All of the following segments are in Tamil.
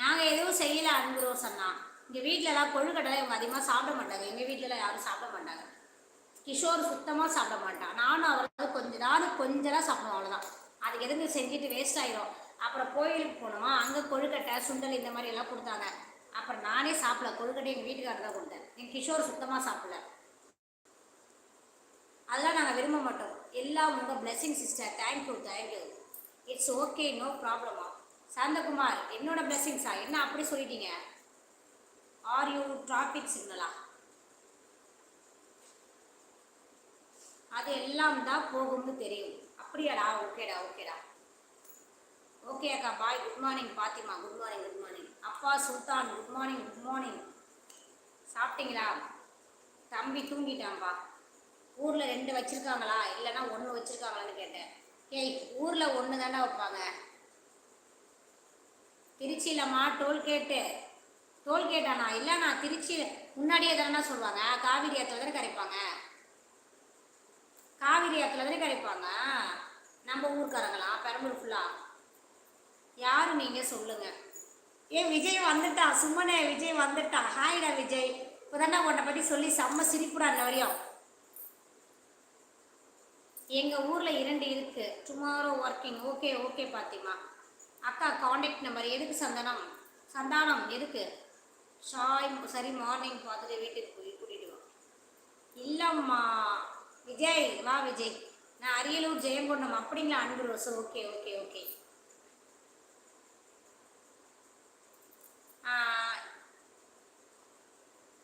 நாங்கள் எதுவும் செய்யலை அனுப்புகிறோம் ரோசன்னா இங்கே வீட்டிலலாம் கொழுக்கட்டை இவங்க அதிகமாக சாப்பிட மாட்டாங்க. எங்கள் வீட்டிலலாம் யாரும் சாப்பிட மாட்டாங்க. கிஷோர் சுத்தமாக சாப்பிட மாட்டான். நானும் அவரால் கொஞ்சம் நானும் கொஞ்சம் சாப்பிடுவோம் அவ்வளோதான் அதுக்கு எதுக்கு செஞ்சுட்டு வேஸ்ட் ஆயிரும். அப்புறம் கோயிலுக்கு போனோமா அங்கே கொழுக்கட்டை சுண்டல் இந்த மாதிரி எல்லாம் கொடுத்தாங்க. அப்புறம் நானே சாப்பிடல. கொழுக்கட்டை எங்கள் வீட்டுக்காரர் தான் கொடுத்தேன். என் கிஷோர் சுத்தமாக சாப்பிடல. அதெல்லாம் நாங்கள் விரும்ப மாட்டோம். எல்லாம் உங்கள் blessing sister thank you thank you it's okay no ப்ராப்ளமா சாந்தகுமார் என்னோட பிளெஸிங்ஸா என்ன அப்படி சொல்லிட்டீங்க? ஆர் யூ டிராஃபிக் சிக்னலா அது எல்லாம் தான் போகும்னு தெரியும். அப்படியாடா? ஓகேடா ஓகேடா. ஓகே அக்கா bye. Good morning Fathima. Good morning good morning அப்பா Sultan good morning good morning சாப்பிட்டீங்களா? தம்பி தூங்கிட்டான்பா. ஊரில் ரெண்டு வச்சுருக்காங்களா? இல்லைன்னா ஒன்று வச்சுருக்காங்களான்னு கேட்டேன். ஏய் ஊரில் ஒன்று தானே வைப்பாங்க? திருச்சியிலம்மா டோல்கேட்டு. டோல்கேட்டாண்ணா இல்லைண்ணா திருச்சி முன்னாடியே தானே சொல்லுவாங்க. காவிரி ஆற்றுல தானே கரைப்பாங்க. காவிரி ஆற்றுல தானே கரைப்பாங்க. நம்ம ஊருக்காரங்களா? பெரம்பலூர் ஃபுல்லாக யார் நீங்கள் சொல்லுங்கள் ஏன் விஜய் வந்துட்டா. சும்மனே விஜய் வந்துட்டா. ஹாய்டா விஜய். இப்போதானே உன்னை பற்றி சொல்லி செம்ம சிரிப்புடா இந்த வரையும். எங்கள் ஊரில் இரண்டு இருக்குது tomorrow working okay okay Fathima. அக்கா காண்டாக்ட் நம்பர் எதுக்கு சந்தனம்? சந்தானம் எதுக்கு? சாய் சரி மார்னிங் பார்த்துட்டு வீட்டுக்கு போய் கூட்டிகிட்டு வா. இல்லைம்மா விஜய் வா விஜய். நான் அரியலூர் ஜெயங்கொண்டம் அப்படிங்களா அன்பு ரோஸ் ஓகே ஓகே ஓகே.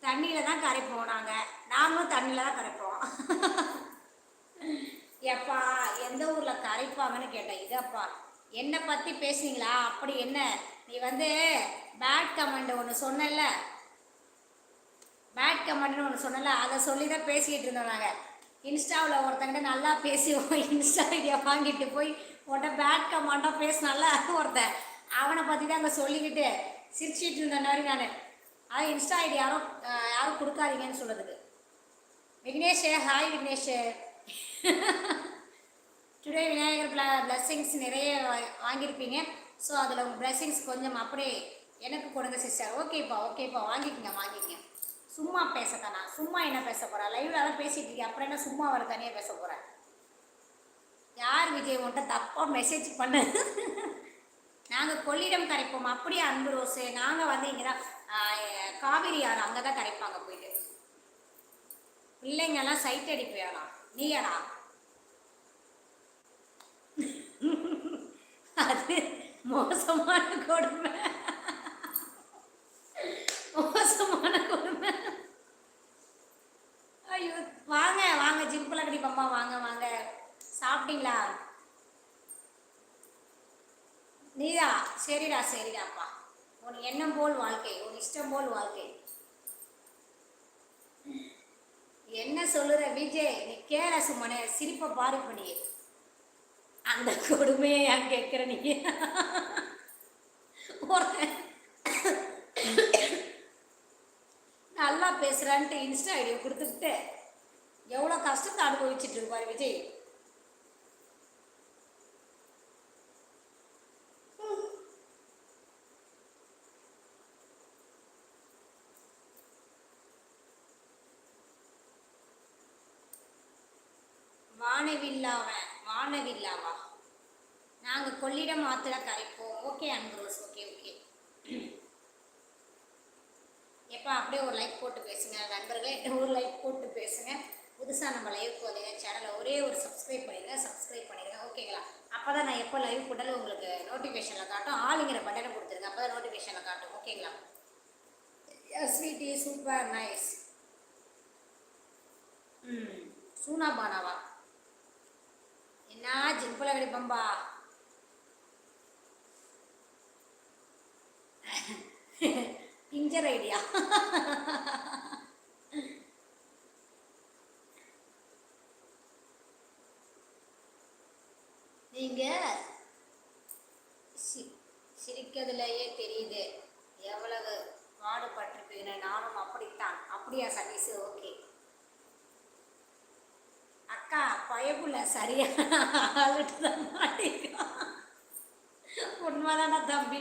தண்ணியில் தான் கரைப்போம் நாங்கள் நாங்களும் தண்ணியில் தான் கரைப்போம். எப்பா எந்த ஊரில் கரைப்பாங்கன்னு கேட்டேன். இதப்பா என்னை பற்றி பேசுனீங்களா? அப்படி என்ன? நீ வந்து பேட் கமெண்ட் ஒன்று சொன்னல பேட் கமெண்ட்னு ஒன்று சொன்னல அதை சொல்லி தான் பேசிக்கிட்டு இருந்தோம் நாங்கள் இன்ஸ்டாவில் ஒருத்தங்கிட்ட நல்லா பேசி இன்ஸ்டா ஐடியா வாங்கிட்டு போய் உன்ட்ட பேட் கமெண்டாக பேசினால ஒருத்தன். அவனை பற்றி தான் அங்கே சொல்லிக்கிட்டு சிரிச்சிட்டு இருந்த மாதிரி நான். அது இன்ஸ்டா ஐடி யாரும் யாரும் கொடுக்காதீங்கன்னு சொல்கிறதுக்கு விக்னேஷ் ஹாய் விக்னேஷ். டுடே விநாயகர் பிள பிளஸ்ஸிங்ஸ் நிறைய வாங்கியிருப்பீங்க. ஸோ அதில் உங்கள் பிளஸ்ஸிங்ஸ் கொஞ்சம் அப்படியே எனக்கு கொடுங்க சிஸ்டர் ஓகேப்பா ஓகேப்பா வாங்கிக்கங்க வாங்கிக்கங்க. சும்மா பேசத்தானா? சும்மா என்ன பேச போகிறா லைவில் தான் பேசிகிட்டு இருக்கேன். அப்புறம் என்ன சும்மா வர தனியாக பேச போகிறேன் யார் விஜய் உன்ட்ட தப்பாக மெசேஜ் பண்ண? நாங்கள் கொள்ளிடம் கரைப்போம். அப்படியே அன்பு ரோஸு. நாங்கள் வந்து இங்கே தான் காவிரி ஆறு அங்கே தான் கரைப்பாங்க போயிட்டு. பிள்ளைங்கெல்லாம் சைட் அடிப்பியாடா நீயாடா? அது மோசமான கொடுமை. மோசமான கொடுமை. ஐயோ வாங்க வாங்க ஜிம்பிள் அடி பம்மா வாங்க வாங்க. சாப்பிட்டீங்களா? நீதா சரிடா சரிடாப்பா. உன் எண்ணம் போல் வாழ்க்கை உன் இஷ்டம் போல் வாழ்க்கை. என்ன சொல்லுற விஜய்? நீ கேள சும்மனே சிரிப்பை பாரு பண்ணி அந்த கொடுமையை ஏன் கேட்குற நீ? நல்லா பேசுகிறான்ட்டு இன்ஸ்டா ஐடியை கொடுத்துக்கிட்டு எவ்வளோ கஷ்டத்தை அனுபவிச்சுட்டு இருப்பார் விஜய்? வானவில்லாவன் வானவில்லாவா? நாங்கள் கொள்ளிடம் ஆற்றுல கரைப்போம். ஓகே அன்புரோஸ் ஓகே ஓகே எப்போ அப்படியே ஒரு லைக் போட்டு பேசுங்க. நண்பர்களே ஒரு லைக் போட்டு பேசுங்க. புதுசாக நம்ம லைவ் போதுங்க சேனலை ஒரே ஒரு சப்ஸ்கிரைப் பண்ணிடுங்க சப்ஸ்கிரைப் பண்ணிடுங்க ஓகேங்களா அப்போ தான் நான் எப்போ லைவ் போட்டாலும் உங்களுக்கு நோட்டிஃபிகேஷனில் காட்டும். ஆளுங்கிற பட்டனை கொடுத்துருங்க அப்போ தான் நோட்டிஃபிகேஷனில் காட்டும் ஓகேங்களா ஸ்வீட்டி சூப்பர் நைஸ் ம் சூனா பானாவா? என்ன ஜிம்பிள கிடைப்பம்பா? பிஞ்சர் ஐடியா. நீங்க சி தெரியுது. எவ்வளவு பாடுபட்டிருப்பீங்க நானும் அப்படித்தான். அப்படியா சதீஷ்? ஓகே அக்கா பயப்புல சரியான ஆளுட்டு தான் மாட்டிருக்கான் உண்மைதானா தம்பி?